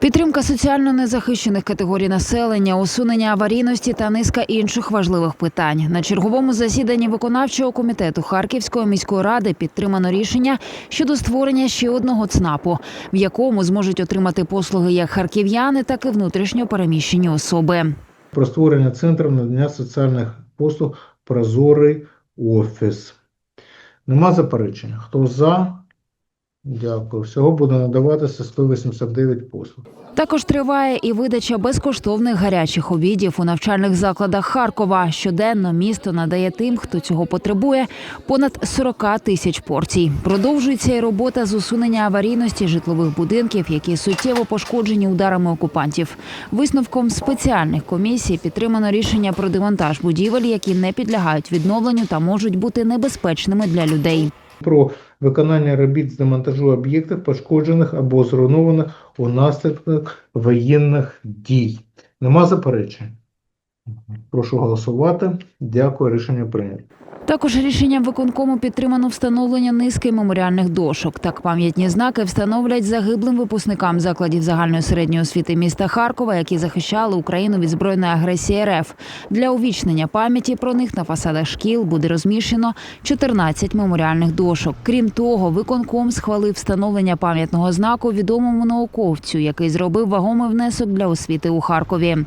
Підтримка соціально незахищених категорій населення, усунення аварійності та низка інших важливих питань. На черговому засіданні виконавчого комітету Харківської міської ради підтримано рішення щодо створення ще одного ЦНАПу, в якому зможуть отримати послуги як харків'яни, так і внутрішньо переміщені особи. про створення центру надання соціальних послуг Прозорий офіс. Нема заперечень. Хто за? Дякую. Всього буде надаватися 189 послуг. Також триває і видача безкоштовних гарячих обідів у навчальних закладах Харкова. Щоденно місто надає тим, хто цього потребує, понад 40 тисяч порцій. Продовжується і робота з усунення аварійності житлових будинків, які суттєво пошкоджені ударами окупантів. Висновком спеціальних комісій підтримано рішення про демонтаж будівель, які не підлягають відновленню та можуть бути небезпечними для людей. Про виконання робіт з демонтажу об'єктів, пошкоджених або зруйнованих у наслідках воєнних дій. Нема заперечень. Прошу голосувати. Дякую. Рішення прийнято. Також рішенням виконкому підтримано встановлення низки меморіальних дошок. Так пам'ятні знаки встановлять загиблим випускникам закладів загальної середньої освіти міста Харкова, які захищали Україну від збройної агресії РФ. Для увічнення пам'яті про них на фасадах шкіл буде розміщено 14 меморіальних дошок. Крім того, виконком схвалив встановлення пам'ятного знаку відомому науковцю, який зробив вагомий внесок для освіти у Харкові.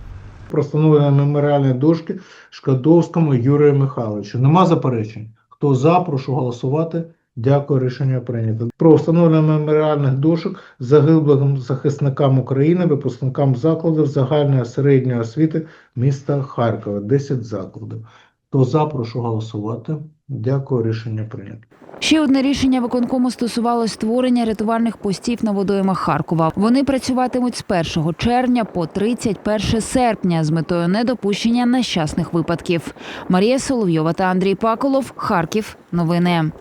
Про встановлення меморіальної дошки Шкадовському Юрію Михайловичу. Нема заперечень. Хто за, прошу голосувати. Дякую, рішення прийнято. Про встановлення меморіальних дошок загиблим захисникам України, випускникам закладів загальної середньої освіти міста Харкова. 10 закладів. Хто за, прошу голосувати. Дякую, рішення прийнято. Ще одне рішення виконкому стосувалось створення рятувальних постів на водоймах Харкова. Вони працюватимуть з 1 червня по 31 серпня з метою недопущення нещасних випадків. Марія Соловйова та Андрій Паколов. Харків. Новини.